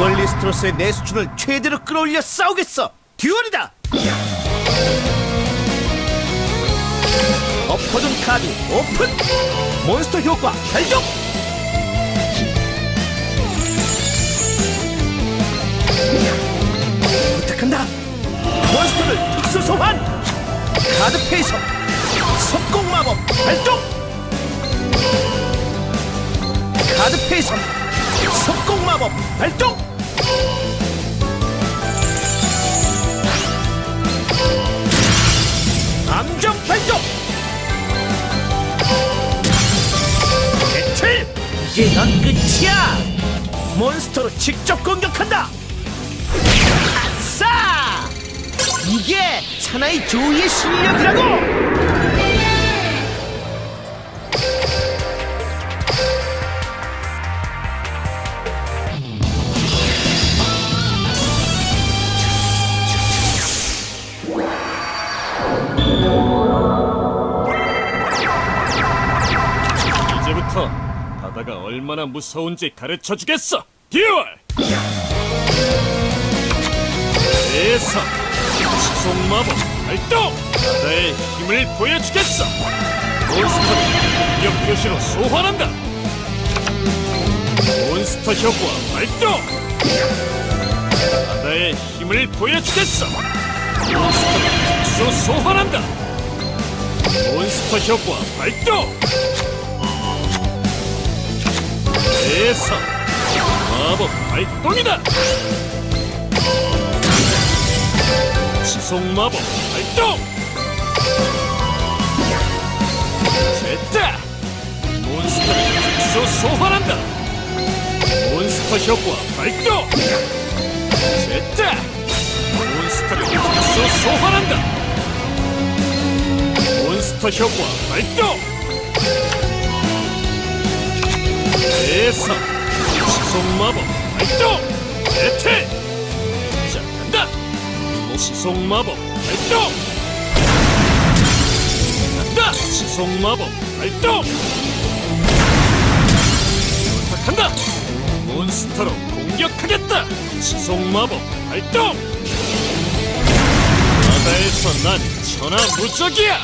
몬스터로서의 내 수준을 최대로 끌어올려 싸우겠어. 듀얼이다. 엎어둔 카드 오픈. 몬스터 효과 발동. 부탁한다. 몬스터를 특수 소환. 카드 페이서. 속공 마법 발동. 카드 페이서. 속공 마법 발동. 이제 넌 끝이야. 몬스터로 직접 공격한다. 아싸! 이게 사나이 조이의 실력이라고! 바다가 얼마나 무서운지 가르쳐 주겠어. 듀얼. 대성 지속 마법 발동. 바다의 힘을 보여주겠어. 몬스터를 공격 표시로 소환한다. 몬스터 효과 발동. 바다의 힘을 보여주겠어. 몬스터를 소환한다. 몬스터 효과 발동. 대성 마법 발동이다. 지속 마법 발동. 됐다. 몬스터를 특수 소환한다. 몬스터 효과 발동. 됐다. 몬스터를 특수 소환한다. 몬스터 효과 발동 대성 지속 마법 발동 배틀 자 간다. 지속 마법 발동. 간다. 지속 마법 발동. 부탁한다. 몬스터로 공격하겠다. 지속 마법 발동. 바다에서 난 천하무적이야